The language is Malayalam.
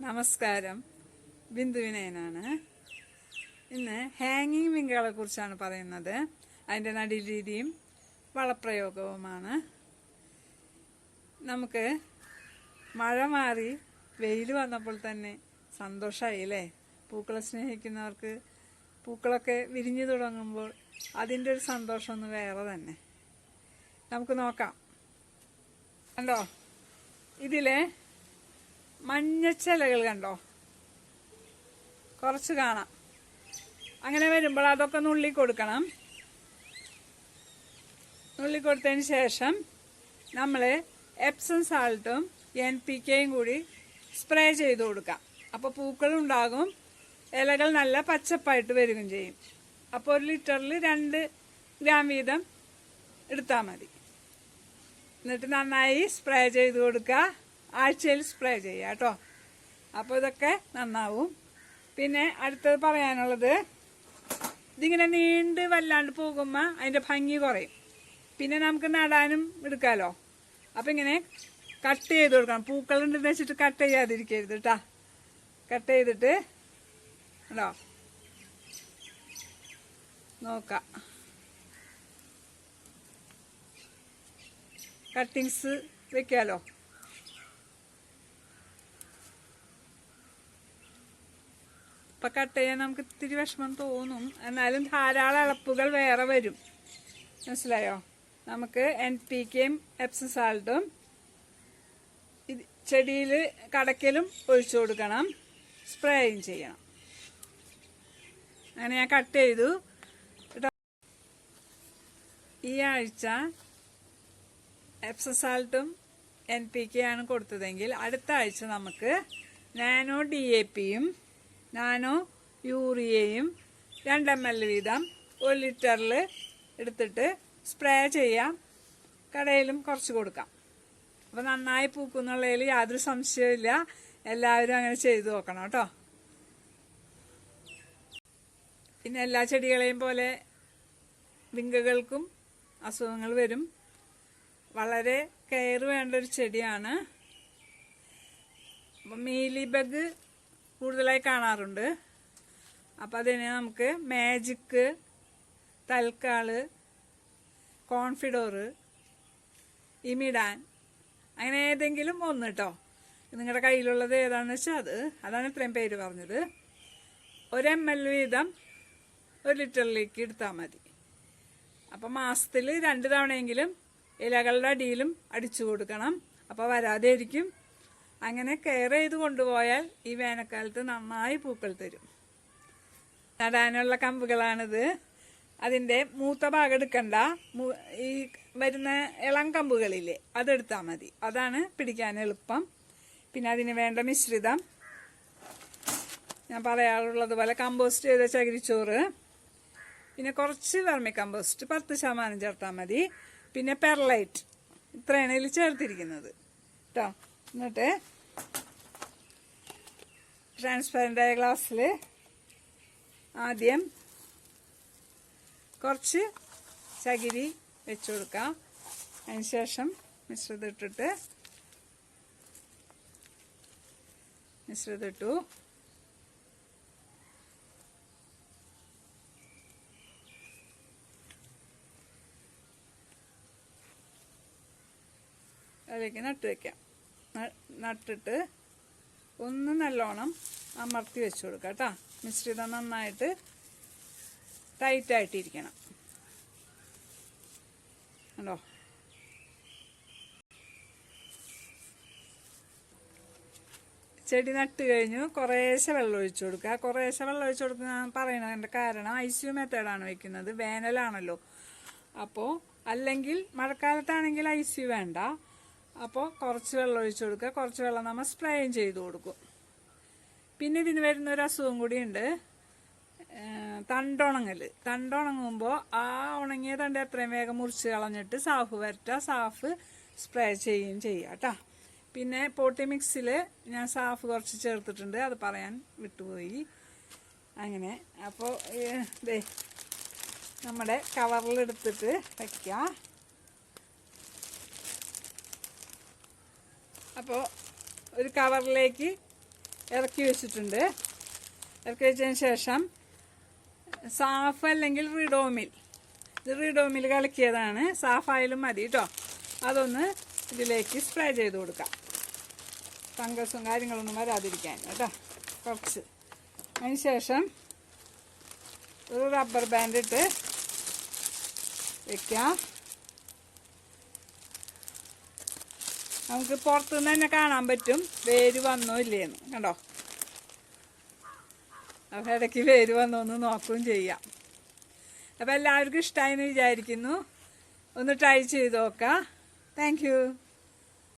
നമസ്കാരം. ബിന്ദുവിനയനാണ് ഇന്ന് ഹാങ്ങിങ് വിങ്കുകളെ കുറിച്ചാണ് പറയുന്നത്. അതിന്റെ നടീൽ രീതിയും വളപ്രയോഗവുമാണ്. നമുക്ക് മഴ മാറി വെയിൽ വന്നപ്പോൾ തന്നെ സന്തോഷമായി അല്ലേ? പൂക്കളെ സ്നേഹിക്കുന്നവർക്ക് പൂക്കളൊക്കെ വിരിഞ്ഞു തുടങ്ങുമ്പോൾ അതിന്റെ ഒരു സന്തോഷം ഒന്ന് വേറെ തന്നെ. നമുക്ക് നോക്കാം. കണ്ടോ? ഇതിലെ മഞ്ഞച്ചിലകൾ കണ്ടോ? കുറച്ച് കാണാം. അങ്ങനെ വരുമ്പോൾ അതൊക്കെ നുള്ളി കൊടുക്കണം. നുള്ളി കൊടുത്തതിന് ശേഷം നമ്മൾ എപ്സം സാൾട്ടും എൻ പി കെയും കൂടി സ്പ്രേ ചെയ്ത് കൊടുക്കാം. അപ്പോൾ പൂക്കളുണ്ടാകും ഇലകൾ നല്ല പച്ചപ്പായിട്ട് വരികയും ചെയ്യും. അപ്പോൾ ഒരു ലിറ്ററിൽ രണ്ട് ഗ്രാം വീതം എടുത്താൽ മതി. എന്നിട്ട് നന്നായി സ്പ്രേ ചെയ്ത് കൊടുക്കുക. ആഴ്ചയിൽ സ്പ്രേ ചെയ്യുക കേട്ടോ അപ്പോൾ ഇതൊക്കെ നന്നാവും. പിന്നെ അടുത്തത് പറയാനുള്ളത് ഇതിങ്ങനെ നീണ്ട് വല്ലാണ്ട് പോകുമ്പോൾ അതിന്റെ ഭംഗി കുറയും. പിന്നെ നമുക്ക് നടാനും എടുക്കാമല്ലോ അപ്പം ഇങ്ങനെ കട്ട് ചെയ്ത് കൊടുക്കണം. പൂക്കളുണ്ടെന്ന് വെച്ചിട്ട് കട്ട് ചെയ്യാതിരിക്കരുത് കേട്ടാ കട്ട് ചെയ്തിട്ട് ഉണ്ടോ നോക്കാം. കട്ടിങ്സ് വെക്കാലോ. ഇപ്പൊ കട്ട് ചെയ്യാൻ നമുക്ക് ഇത്തിരി വിഷമം തോന്നും. എന്നാലും ധാരാളം ഇളപ്പുകൾ വേറെ വരും. മനസ്സിലായോ? നമുക്ക് എൻ പി കെയും എപ്സം സാൾട്ടും ചെടിയിൽ കടക്കലും ഒഴിച്ചു കൊടുക്കണം. സ്പ്രേയും ചെയ്യണം. അങ്ങനെ ഞാൻ കട്ട് ചെയ്തു. ഈ ആഴ്ച എപ്സം സാൾട്ടും എൻ പി കെ ആണ് കൊടുത്തതെങ്കിൽ അടുത്ത ആഴ്ച നമുക്ക് നാനോ ഡി എ പിയും നാനോ യൂറിയയും രണ്ട് എം എൽ വീതം ഒരു ലിറ്ററിൽ എടുത്തിട്ട് സ്പ്രേ ചെയ്യാം. കടയിലും കുറച്ച് കൊടുക്കാം. അപ്പോൾ നന്നായി പൂക്കുന്നുള്ളതിൽ യാതൊരു സംശയമില്ല എല്ലാവരും അങ്ങനെ ചെയ്തു നോക്കണം കേട്ടോ. പിന്നെ എല്ലാ ചെടികളെയും പോലെ വിങ്കകൾക്കും അസുഖങ്ങൾ വരും. വളരെ കെയർ വേണ്ട ഒരു ചെടിയാണ്. മീലി ബഗ് കൂടുതലായി കാണാറുണ്ട്. അപ്പോൾ അതിന് നമുക്ക് മാജിക്ക് തൽക്കാൾ കോൺഫിഡോറ് ഇമിഡാൻ അങ്ങനെ ഏതെങ്കിലും ഒന്ന് കേട്ടോ നിങ്ങളുടെ കയ്യിലുള്ളത് ഏതാണെന്ന് വെച്ചാൽ അത്. അതാണ് ഇത്രയും പേര് പറഞ്ഞത്. ഒരു എം എൽ വീതം ഒരു ലിറ്ററിലേക്ക് എടുത്താൽ മതി. അപ്പം മാസത്തിൽ രണ്ട് തവണയെങ്കിലും ഇലകളുടെ അടിയിലും അടിച്ചു കൊടുക്കണം. അപ്പോൾ വരാതെ ഇരിക്കും അങ്ങനെ കെയർ ചെയ്ത് കൊണ്ടുപോയാൽ ഈ വേനൽക്കാലത്ത് നന്നായി പൂക്കൾ തരും. നടാനുള്ള കമ്പുകളാണിത്. അതിന്റെ മൂത്ത ഭാഗം എടുക്കണ്ട. ഈ വരുന്ന ഇളം കമ്പുകളില്ലേ അതെടുത്താൽ മതി. അതാണ് പിടിക്കാൻ എളുപ്പം. പിന്നെ അതിന് വേണ്ട മിശ്രിതം. ഞാൻ പറയാറുള്ളത് പോലെ കമ്പോസ്റ്റ് ചെയ്ത ചകിരിച്ചോറ്. പിന്നെ കുറച്ച് വെർമി കമ്പോസ്റ്റ് പത്ത് ശതമാനം ചേർത്താൽ മതി. പിന്നെ പെർലൈറ്റ് ഇത്രയാണ് ഇതിൽ ചേർത്തിരിക്കുന്നത്. കേട്ടോ എന്നിട്ട് ട്രാൻസ്പെറന്റ് ആയ ഗ്ലാസ്സിൽ ആദ്യം കുറച്ച് ചകിരി വെച്ച് കൊടുക്കാം. അതിന് ശേഷം മിശ്രിതം ഇട്ടിട്ട് മിശ്രിതം അതിലേക്ക് നട്ട് വയ്ക്കാം ന- നട്ടിട്ട് ഒന്ന് നല്ലോണം അമർത്തി വെച്ച് കൊടുക്കുക കേട്ടോ. മിശ്രിതം നന്നായിട്ട് ടൈറ്റായിട്ടിരിക്കണം. കണ്ടോ? ചെടി നട്ട് കഴിഞ്ഞു. കുറേശ്ശെ വെള്ളം ഒഴിച്ചു കൊടുക്കുക. കുറേശ്ശെ വെള്ളം ഒഴിച്ചു കൊടുക്കുന്ന പറയുന്നതിന്റെ കാരണം ഐ സി യു മെത്തേഡാണ് വെക്കുന്നത്. വേനലാണല്ലോ. അപ്പോൾ അല്ലെങ്കിൽ മഴക്കാലത്താണെങ്കിൽ ഐ സി യു വേണ്ട. അപ്പോൾ കുറച്ച് വെള്ളം ഒഴിച്ചു കൊടുക്കുക. കുറച്ച് വെള്ളം നമ്മൾ സ്പ്രേയും ചെയ്ത് കൊടുക്കും. പിന്നെ ഇതിന് വരുന്ന ഒരു അസുഖം കൂടിയുണ്ട് തണ്ടുണങ്ങൽ തണ്ടുണങ്ങുമ്പോൾ ആ ഉണങ്ങിയ തണ്ട് എത്രയും വേഗം മുറിച്ച് കളഞ്ഞിട്ട് സാഫ് വരട്ടുക. സാഫ് സ്പ്രേ ചെയ്യുകയും ചെയ്യുക കേട്ടോ പിന്നെ പോട്ടി മിക്സിൽ ഞാൻ സാഫ് കുറച്ച് ചേർത്തിട്ടുണ്ട്. അത് പറയാൻ വിട്ടുപോയി. അങ്ങനെ. അപ്പോൾ നമ്മുടെ കവറിലെടുത്തിട്ട് വയ്ക്കുക അപ്പോൾ ഒരു കവറിലേക്ക് ഇറക്കി വെച്ചിട്ടുണ്ട്. ഇറക്കി വെച്ചതിന് ശേഷം സാഫ് അല്ലെങ്കിൽ റിഡോമിൽ. ഇത് റിഡോമിൽ കലക്കിയതാണ്. സാഫായാലും മതി കേട്ടോ അതൊന്ന് ഇതിലേക്ക് സ്പ്രേ ചെയ്ത് കൊടുക്കാം. ഫംഗസും കാര്യങ്ങളൊന്നും വരാതിരിക്കാൻ കേട്ടോ കുറച്ച്. അതിന് ശേഷം ഒരു റബ്ബർ ബാൻഡ് ഇട്ട് വെക്കാം. നമുക്ക് പുറത്തുനിന്ന് തന്നെ കാണാൻ പറ്റും. വേര് വന്നോ ഇല്ലേന്ന്. കണ്ടോ? അപ്പോൾ ഇടയ്ക്ക് വേര് വന്നോന്ന് നോക്കുകയും ചെയ്യാം. അപ്പോൾ എല്ലാവർക്കും ഇഷ്ടമായെന്ന് വിചാരിക്കുന്നു. ഒന്ന് ട്രൈ ചെയ്ത് നോക്കാം. താങ്ക്